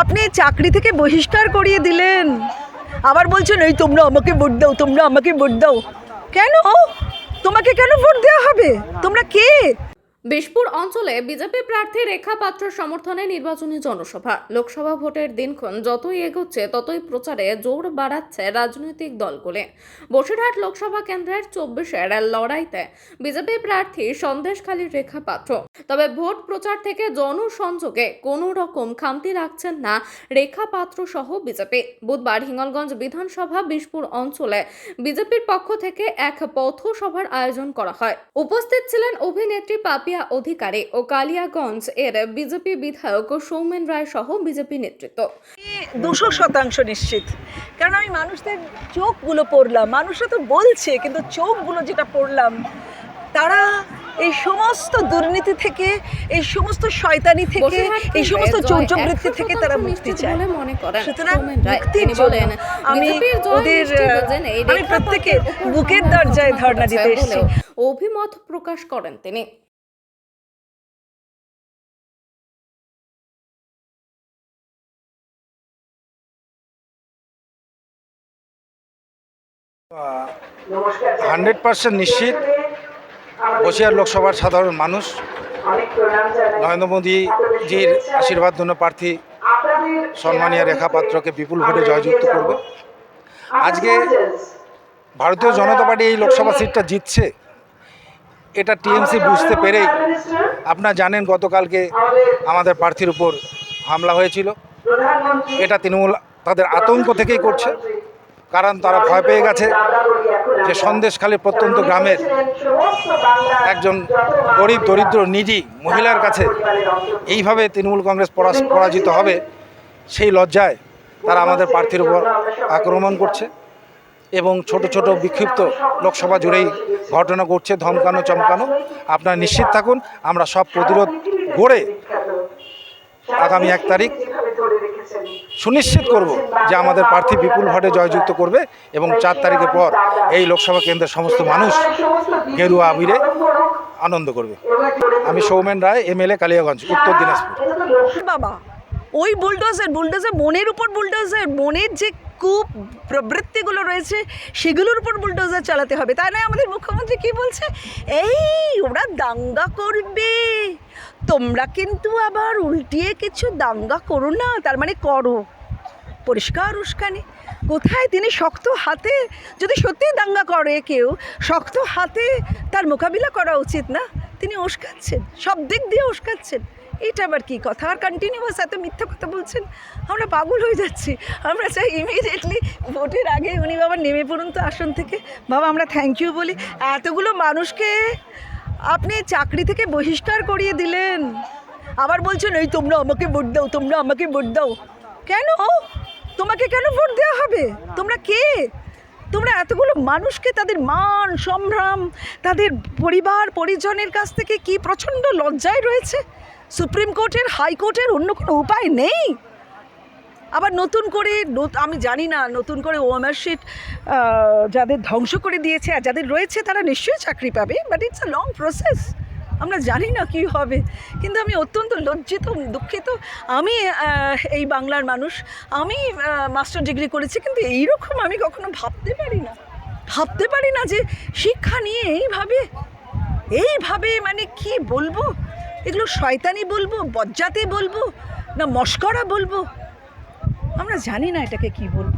আপনি চাকরি থেকে বহিষ্কার করিয়ে দিলেন। আবার বলছেন, এই তোমরা আমাকে ভোট দাও, তোমরা আমাকে ভোট দাও। কেন? তোমাকে কেন ভোট দেওয়া হবে? তোমরা কে? বিশপুর অঞ্চলে বিজেপি প্রার্থী রেখা পাত্র সমর্থনে নির্বাচনী জনসভা। লোকসভা ভোটের দিনক্ষণ যতই এগোচ্ছে, ততই প্রচারে জোর বাড়াচ্ছে রাজনৈতিক দলগুলি। বসিরহাট লোকসভা কেন্দ্রের চব্বিশের লড়াইতে বিজেপি প্রার্থী সন্দেশখালীর রেখা পাত্র। তবে ভোট প্রচার থেকে জনসংযোগে কোনো রকম খামতি রাখছেন না রেখা পাত্র সহ বিজেপি। বুধবার হিঙ্গলগঞ্জ বিধানসভা বিশপুর অঞ্চলে বিজেপির পক্ষ থেকে এক পথসভার আয়োজন করা হয়। উপস্থিত ছিলেন অভিনেত্রী পাপিয়া অধিকারী ও কালিয়াগঞ্জ এর বিজেপি বিধায়ক সৌমেন রায় সহ বিজেপি নেতৃত্ব। দুশো শতাংশ নিশ্চিত। কারণ আমি মানুষদের চোখগুলো পড়লাম মানুষরা তো বলছে কিন্তু চোখগুলো যেটা পড়লাম তারা এই সমস্ত দুর্নীতি থেকে এই সমস্ত শয়তানি থেকে এই সমস্ত চৌর্যবৃত্তি থেকে তারা মুক্তি চায়। মনে করেন সুতরাং মুক্তির জন্য আমি ওদের আমি প্রত্যেকের বুকের দরজায় ধর্ণা দিতে এসেছি। অভিমত প্রকাশ করেন তিনি। হান্ড্রেড পার্সেন্ট নিশ্চিত বসিরহাট লোকসভার সাধারণ মানুষ, নরেন্দ্র মোদীজির আশীর্বাদ জন্য প্রার্থী সম্মানীয় রেখা পাত্রকে বিপুল ভোটে জয়যুক্ত করবে। আজকে ভারতীয় জনতা পার্টি এই লোকসভা সিটটা জিতছে, এটা টিএমসি বুঝতে পেরেই আপনারা জানেন গতকালকে আমাদের প্রার্থীর উপর হামলা হয়েছিল। এটা তৃণমূল তাদের আতঙ্ক থেকেই করছে। কারণ তারা ভয় পেয়ে গেছে যে সন্দেশখালী প্রত্যন্ত গ্রামের একজন গরিব, দরিদ্র নিজি মহিলার কাছে এইভাবে তৃণমূল কংগ্রেস পরাজিত হবে, সেই লজ্জায় তারা আমাদের প্রার্থীর উপর আক্রমণ করছে এবং ছোট ছোট বিক্ষিপ্ত লোকসভা জুড়েই ঘটনা ঘটছে, ধমকানো, চমকানো। আপনারা নিশ্চিত থাকুন, আমরা সব প্রতিরোধ গড়ে আগামী এক তারিখ সুনিশ্চিত করব যে আমাদের প্রার্থী বিপুল ভোটে জয়যুক্ত করবে এবং চার তারিখের পর এই লোকসভা কেন্দ্রের সমস্ত মানুষ গেরুয়া আবিরে আনন্দ করবে। আমি সৌমেন রায়, এমএলএ, কালিয়াগঞ্জ, উত্তর দিনাজপুর। বাবা, ওই বুলডোজার বুলডোজার মনের উপর বুলডোজার মনের যে কূপ প্রবৃত্তিগুলো রয়েছে, সেগুলোর উপর বুলডোজার চালাতে হবে। তাই নয় আমাদের মুখ্যমন্ত্রী কি বলছে? এই, ওরা দাঙ্গা করবে। তোমরা কিন্তু আবার উল্টিয়ে কিছু দাঙ্গা করো না, তার মানে করো। পরিষ্কার উস্কানি। কোথায় তিনি শক্ত হাতে, যদি সত্যিই দাঙ্গা করে কেউ, শক্ত হাতে তার মোকাবিলা করা উচিত না? তিনি উস্কাচ্ছেন, সব দিক দিয়ে উস্কাচ্ছেন। এটা আবার কি কথা? আর কন্টিনিউয়াস এত মিথ্যা কথা বলছেন? আমরা পাগল হয়ে যাচ্ছি। আমরা চাই ইমিডিয়েটলি ভোটের আগে উনি বাবা নেমে পড়ুন তো আসন থেকে। বাবা, আমরা থ্যাংক ইউ বলি। এতগুলো মানুষকে আপনি চাকরি থেকে বহিষ্কার করিয়ে দিলেন। আবার বলছেন, এই তোমরা আমাকে ভোট দাও, তোমরা আমাকে ভোট দাও। কেন? তোমাকে কেন ভোট দেওয়া হবে? তোমরা কে? তোমরা এতগুলো মানুষকে তাদের মান, সম্ভ্রাম, তাদের পরিবার, পরিজনের কাছ থেকে কি প্রচণ্ড লজ্জায় রয়েছে? সুপ্রিম কোর্টের, হাইকোর্টের অন্য কোনো উপায় নেই? আবার নতুন করে আমি জানি না, নতুন করে ওমারশিট যাদের ধ্বংস করে দিয়েছে আর যাদের রয়েছে তারা নিশ্চয়ই চাকরি পাবে but it's a long process আমরা জানি না কি হবে, কিন্তু আমি অত্যন্ত লজ্জিত, দুঃখিত। আমি এই বাংলার মানুষ, আমি মাস্টার ডিগ্রি করেছি, কিন্তু এইরকম আমি কখনো ভাবতে পারি না। ভাবতে পারি না যে শিক্ষা নিয়ে এইভাবে এইভাবে মানে কি বলব? এগুলো শয়তানি বলব, বজ্জাতে বলব, না মস্করা বলব? আমরা জানি না এটাকে কি বলব।